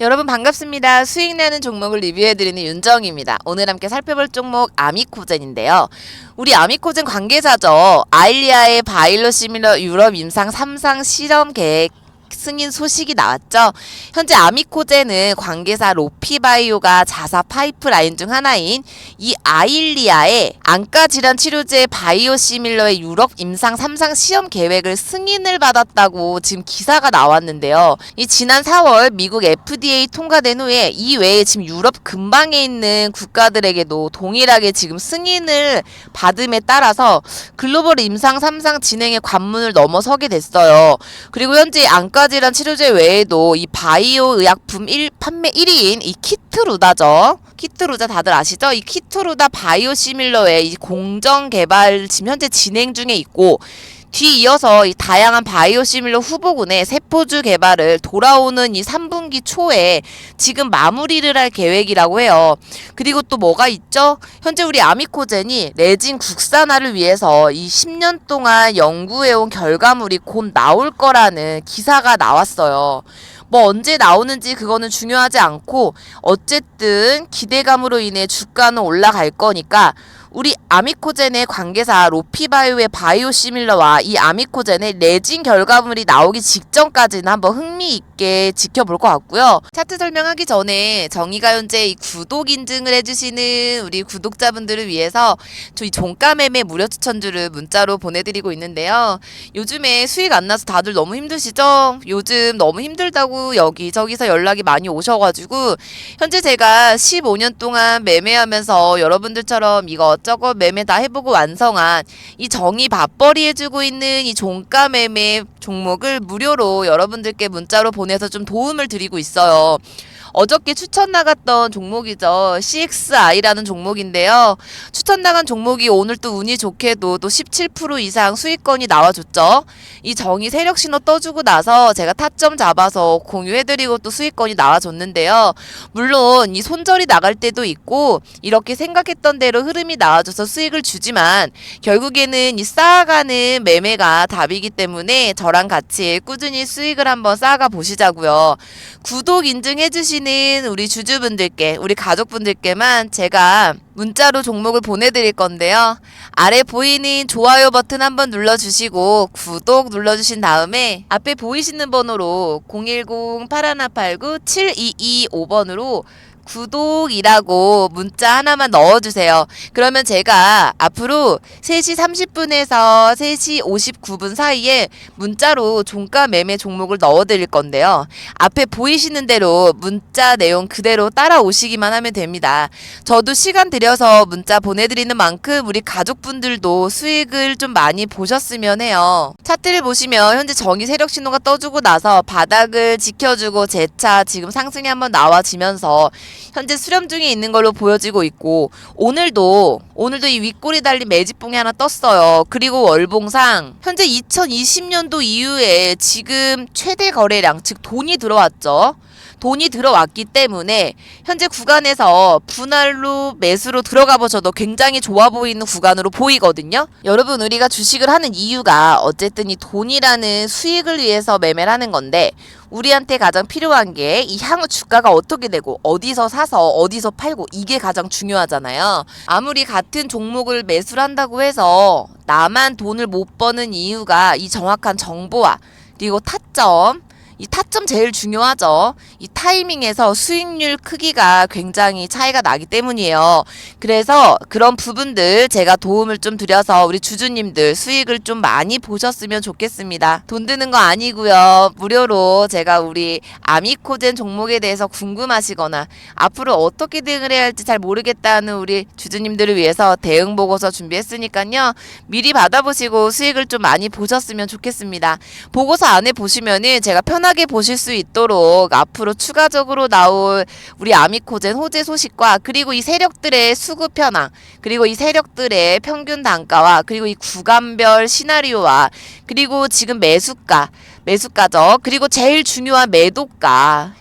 여러분 반갑습니다. 수익 나는 종목을 리뷰해드리는 윤정입니다. 오늘 함께 살펴볼 종목 아미코젠인데요. 우리 아미코젠 관계자죠. 아일리아의 바이로시밀러 유럽 임상 3상 실험 계획 승인 소식이 나왔죠. 현재 아미코젠은 관계사 로피바이오가 자사 파이프라인 중 하나인 이 아일리아의 안과 질환 치료제 바이오시밀러의 유럽 임상 3상 시험 계획을 승인을 받았다고 지금 기사가 나왔는데요. 이 지난 4월 미국 FDA 통과된 후에 이 외에 지금 유럽 근방에 있는 국가들에게도 동일하게 지금 승인을 받음에 따라서 글로벌 임상 3상 진행의 관문을 넘어서게 됐어요. 그리고 현재 안과 질환 치료제 외에도 이 바이오 의약품 1, 판매 1위인 이 키트루다죠. 키트루다 다들 아시죠? 이 키트루다 바이오 시밀러의 이 공정 개발 지금 현재 진행 중에 있고 뒤이어서 이 다양한 바이오시밀러 후보군의 세포주 개발을 돌아오는 이 3분기 초에 지금 마무리를 할 계획이라고 해요. 그리고 또 뭐가 있죠? 현재 우리 아미코젠이 레진 국산화를 위해서 이 10년 동안 연구해온 결과물이 곧 나올 거라는 기사가 나왔어요. 뭐 언제 나오는지 그거는 중요하지 않고 어쨌든 기대감으로 인해 주가는 올라갈 거니까 우리 아미코젠의 관계사 로피바이오의 바이오시밀러와 이 아미코젠의 레진 결과물이 나오기 직전까지는 한번 흥미있게 지켜볼 것 같고요. 차트 설명하기 전에 정의가 현재 이 구독 인증을 해주시는 우리 구독자분들을 위해서 저희 종가 매매 무료 추천주를 문자로 보내드리고 있는데요. 요즘에 수익 안 나서 다들 너무 힘드시죠? 요즘 너무 힘들다고 여기저기서 연락이 많이 오셔가지고 현재 제가 15년 동안 매매하면서 여러분들처럼 이거 저거 매매 다 해보고 완성한 이 정의 밥벌이 해주고 있는 이 종가 매매 종목을 무료로 여러분들께 문자로 보내서 좀 도움을 드리고 있어요. 어저께 추천 나갔던 종목이죠. CXI라는 종목인데요. 추천 나간 종목이 오늘 또 운이 좋게도 또 17% 이상 수익권이 나와줬죠. 이 정의 세력 신호 떠주고 나서 제가 타점 잡아서 공유해드리고 또 수익권이 나와줬는데요. 물론 이 손절이 나갈 때도 있고 이렇게 생각했던 대로 흐름이 나와줘서 수익을 주지만 결국에는 이 쌓아가는 매매가 답이기 때문에 저랑 같이 꾸준히 수익을 한번 쌓아가 보시자고요. 구독 인증해 주시는 우리 주주분들께 우리 가족분들께만 제가 문자로 종목을 보내드릴 건데요. 아래 보이는 좋아요 버튼 한번 눌러주시고 구독 눌러주신 다음에 앞에 보이시는 번호로 010-8189-7225번으로 구독이라고 문자 하나만 넣어주세요. 그러면 제가 앞으로 3시 30분에서 3시 59분 사이에 문자로 종가 매매 종목을 넣어드릴 건데요. 앞에 보이시는 대로 문자 내용 그대로 따라오시기만 하면 됩니다. 저도 시간 들여서 문자 보내드리는 만큼 우리 가족분들도 수익을 좀 많이 보셨으면 해요. 차트를 보시면 현재 정의 세력 신호가 떠주고 나서 바닥을 지켜주고 재차 지금 상승이 한번 나와지면서 현재 수렴 중에 있는 걸로 보여지고 있고 오늘도 오늘도 이 윗골이 달린 매집봉이 하나 떴어요. 그리고 월봉상 현재 2020년도 이후에 지금 최대 거래량 즉 돈이 들어왔죠. 돈이 들어왔기 때문에 현재 구간에서 분할로 매수로 들어가 보셔도 굉장히 좋아 보이는 구간으로 보이거든요. 여러분 우리가 주식을 하는 이유가 어쨌든 이 돈이라는 수익을 위해서 매매를 하는 건데 우리한테 가장 필요한 게 이 향후 주가가 어떻게 되고 어디서 사서 어디서 팔고 이게 가장 중요하잖아요. 아무리 같은 종목을 매수를 한다고 해서 나만 돈을 못 버는 이유가 이 정확한 정보와 그리고 타점 이 타점 제일 중요하죠. 이 타이밍에서 수익률 크기가 굉장히 차이가 나기 때문이에요. 그래서 그런 부분들 제가 도움을 좀 드려서 우리 주주님들 수익을 좀 많이 보셨으면 좋겠습니다. 돈 드는 거 아니고요. 무료로 제가 우리 아미코젠 종목에 대해서 궁금하시거나 앞으로 어떻게 대응을 해야 할지 잘 모르겠다는 우리 주주님들을 위해서 대응 보고서 준비했으니까요. 미리 받아보시고 수익을 좀 많이 보셨으면 좋겠습니다. 보고서 안에 보시면은 제가 편 하게 보실 수 있도록 앞으로 추가적으로 나올 우리 아미코젠 호재 소식과 그리고 이 세력들의 수급 현황 그리고 이 세력들의 평균 단가와 그리고 이 구간별 시나리오와 그리고 지금 매수가 매수가죠. 그리고 제일 중요한 매도가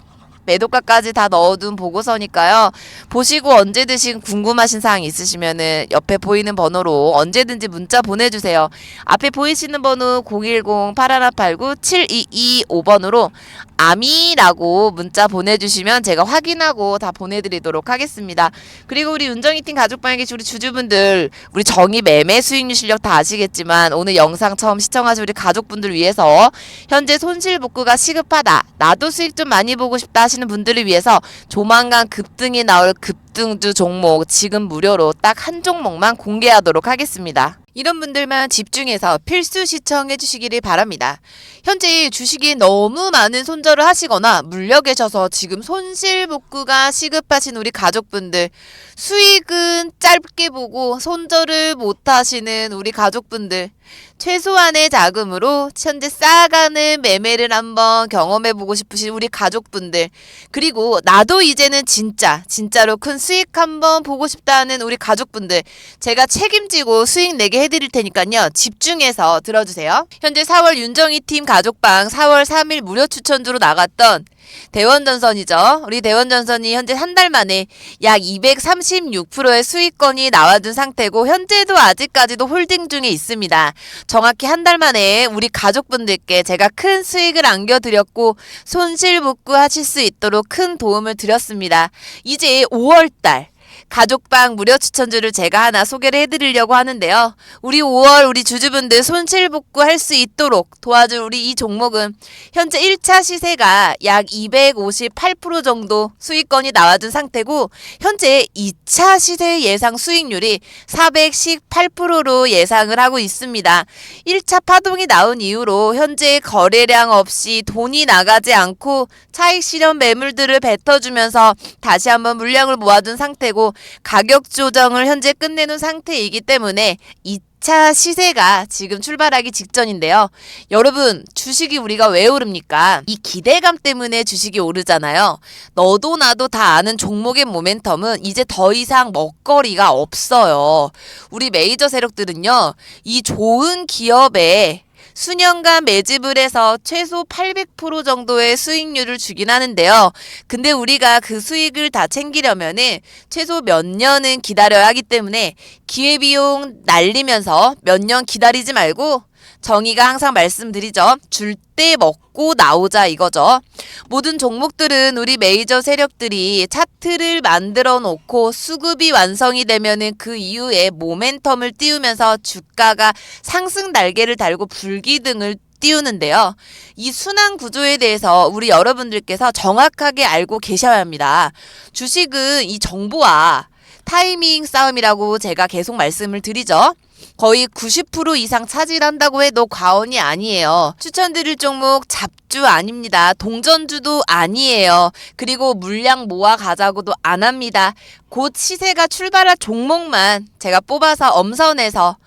매도가까지 다 넣어둔 보고서니까요. 보시고 언제든지 궁금하신 사항 있으시면은 옆에 보이는 번호로 언제든지 문자 보내주세요. 앞에 보이시는 번호 010-8189-7225번으로 아미라고 문자 보내주시면 제가 확인하고 다 보내드리도록 하겠습니다. 그리고 우리 운정이팀 가족방에 계신 우리 주주분들 우리 정의 매매 수익률 실력 다 아시겠지만 오늘 영상 처음 시청하신 우리 가족분들 위해서 현재 손실 복구가 시급하다 나도 수익 좀 많이 보고 싶다 하시는 분들을 위해서 조만간 급등이 나올 급 등주 종목 지금 무료로 딱 한 종목만 공개하도록 하겠습니다. 이런 분들만 집중해서 필수 시청해 주시기를 바랍니다. 현재 주식이 너무 많은 손절을 하시거나 물려 계셔서 지금 손실 복구가 시급하신 우리 가족분들 수익은 짧게 보고 손절을 못 하시는 우리 가족분들 최소한의 자금으로 현재 쌓아가는 매매를 한번 경험해 보고 싶으신 우리 가족분들 그리고 나도 이제는 진짜 진짜로 큰 수익 한번 보고 싶다는 우리 가족분들 제가 책임지고 수익 내게 해드릴 테니까요. 집중해서 들어주세요. 현재 4월 윤정희 팀 가족방 4월 3일 무료 추천주로 나갔던 대원전선이죠. 우리 대원전선이 현재 한 달 만에 약 236%의 수익권이 나와준 상태고 현재도 아직까지도 홀딩 중에 있습니다. 정확히 한 달 만에 우리 가족분들께 제가 큰 수익을 안겨드렸고 손실 복구하실 수 있도록 큰 도움을 드렸습니다. 이제 5월달 가족방 무료 추천주를 제가 하나 소개를 해드리려고 하는데요. 우리 5월 우리 주주분들 손실 복구할 수 있도록 도와줄 우리 이 종목은 현재 1차 시세가 약 258% 정도 수익권이 나와준 상태고 현재 2차 시세 예상 수익률이 418%로 예상을 하고 있습니다. 1차 파동이 나온 이후로 현재 거래량 없이 돈이 나가지 않고 차익 실현 매물들을 뱉어주면서 다시 한번 물량을 모아둔 상태고 가격 조정을 현재 끝내놓은 상태이기 때문에 2차 시세가 지금 출발하기 직전인데요. 여러분, 주식이 우리가 왜 오릅니까? 이 기대감 때문에 주식이 오르잖아요. 너도 나도 다 아는 종목의 모멘텀은 이제 더 이상 먹거리가 없어요. 우리 메이저 세력들은요, 이 좋은 기업에 수년간 매집을 해서 최소 800% 정도의 수익률을 주긴 하는데요. 근데 우리가 그 수익을 다 챙기려면은 최소 몇 년은 기다려야 하기 때문에 기회비용 날리면서 몇 년 기다리지 말고 정의가 항상 말씀드리죠. 줄 때 먹고 나오자 이거죠. 모든 종목들은 우리 메이저 세력들이 차트를 만들어 놓고 수급이 완성이 되면은 그 이후에 모멘텀을 띄우면서 주가가 상승 날개를 달고 불기등을 띄우는데요. 이 순환 구조에 대해서 우리 여러분들께서 정확하게 알고 계셔야 합니다. 주식은 이 정보와 타이밍 싸움이라고 제가 계속 말씀을 드리죠. 거의 90% 이상 차지한다고 해도 과언이 아니에요. 추천드릴 종목 잡주 아닙니다. 동전주도 아니에요. 그리고 물량 모아 가자고도 안 합니다. 곧 시세가 출발할 종목만 제가 뽑아서 엄선해서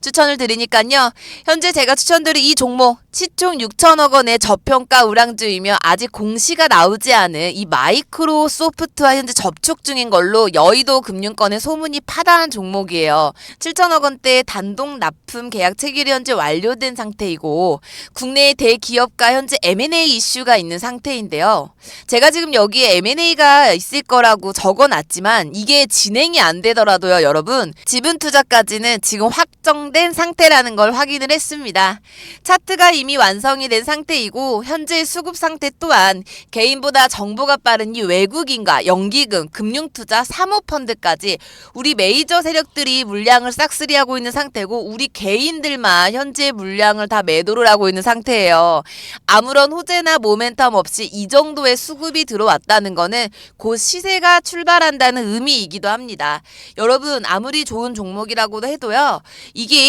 추천을 드리니까요. 현재 제가 추천드린 이 종목 시총 6천억 원의 저평가 우량주이며 아직 공시가 나오지 않은 이 마이크로 소프트와 현재 접촉 중인 걸로 여의도 금융권의 소문이 파다한 종목이에요. 7천억 원대 단독 납품 계약 체결이 현재 완료된 상태이고 국내의 대기업과 현재 M&A 이슈가 있는 상태인데요. 제가 지금 여기에 M&A가 있을 거라고 적어놨지만 이게 진행이 안 되더라도요, 여러분. 지분 투자까지는 지금 확정 된 상태라는 걸 확인을 했습니다. 차트가 이미 완성이 된 상태이고 현재 수급 상태 또한 개인보다 정보가 빠른 이 외국인과 연기금, 금융투자, 사모펀드까지 우리 메이저 세력들이 물량을 싹쓸이하고 있는 상태고 우리 개인들만 현재 물량을 다 매도를 하고 있는 상태예요. 아무런 호재나 모멘텀 없이 이 정도의 수급이 들어왔다는 거는 곧 시세가 출발한다는 의미이기도 합니다. 여러분 아무리 좋은 종목이라고도 해도요. 이게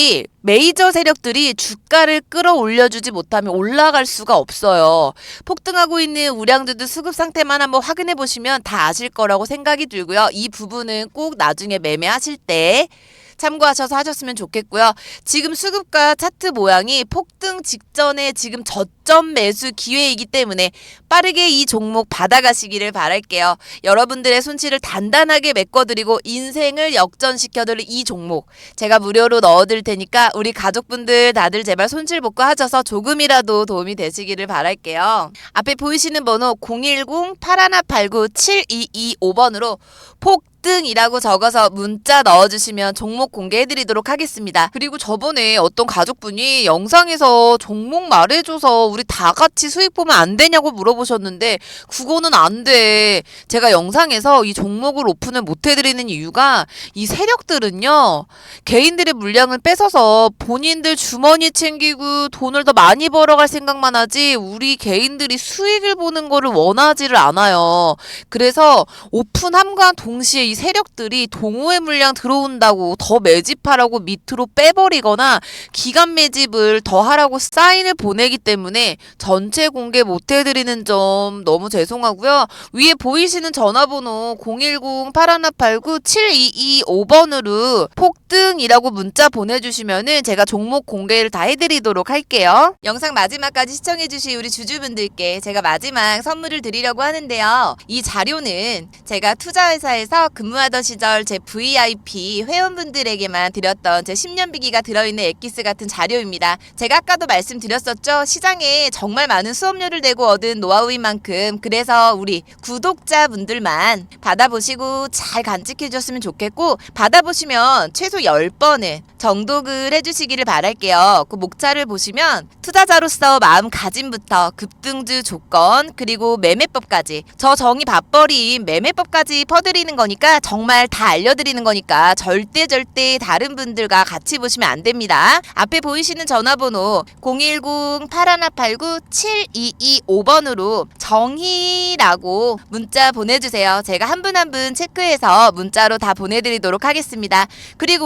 메이저 세력들이 주가를 끌어올려주지 못하면 올라갈 수가 없어요. 폭등하고 있는 우량주들 수급 상태만 한번 확인해 보시면 다 아실 거라고 생각이 들고요. 이 부분은 꼭 나중에 매매하실 때 참고하셔서 하셨으면 좋겠고요. 지금 수급과 차트 모양이 폭등 직전에 지금 저점 매수 기회이기 때문에 빠르게 이 종목 받아가시기를 바랄게요. 여러분들의 손실을 단단하게 메꿔드리고 인생을 역전시켜드릴 이 종목 제가 무료로 넣어드릴 테니까 우리 가족분들 다들 제발 손실 복구 하셔서 조금이라도 도움이 되시기를 바랄게요. 앞에 보이시는 번호 010-8189-7225번으로 폭폭 등이라고 적어서 문자 넣어주시면 종목 공개해드리도록 하겠습니다. 그리고 저번에 어떤 가족분이 영상에서 종목 말해줘서 우리 다 같이 수익 보면 안 되냐고 물어보셨는데 그거는 안 돼. 제가 영상에서 이 종목을 오픈을 못 해드리는 이유가 이 세력들은요 개인들의 물량을 뺏어서 본인들 주머니 챙기고 돈을 더 많이 벌어갈 생각만 하지 우리 개인들이 수익을 보는 거를 원하지를 않아요. 그래서 오픈함과 동시에 이 세력들이 동호회 물량 들어온다고 더 매집하라고 밑으로 빼버리거나 기간 매집을 더 하라고 사인을 보내기 때문에 전체 공개 못 해드리는 점 너무 죄송하고요. 위에 보이시는 전화번호 010-8189-7225번으로 폭 등이라고 문자 보내주시면은 제가 종목 공개를 다 해드리도록 할게요. 영상 마지막까지 시청해주신 우리 주주분들께 제가 마지막 선물을 드리려고 하는데요. 이 자료는 제가 투자회사에서 근무하던 시절 제 VIP 회원분들에게만 드렸던 제 10년 비기가 들어있는 엑기스 같은 자료입니다. 제가 아까도 말씀드렸었죠. 시장에 정말 많은 수업료를 내고 얻은 노하우인 만큼 그래서 우리 구독자분들만 받아보시고 잘 간직해 주셨으면 좋겠고 받아보시면 최소 10번은 정독을 해주시기를 바랄게요. 그 목차를 보시면 투자자로서 마음가짐부터 급등주 조건 그리고 매매법까지 저 정이 밥벌이인 매매법까지 퍼드리는 거니까 정말 다 알려드리는 거니까 절대 절대 다른 분들과 같이 보시면 안 됩니다. 앞에 보이시는 전화번호 010-8189-7225번으로 정희라고 문자 보내주세요. 제가 한 분 한 분 체크해서 문자로 다 보내드리도록 하겠습니다. 그리고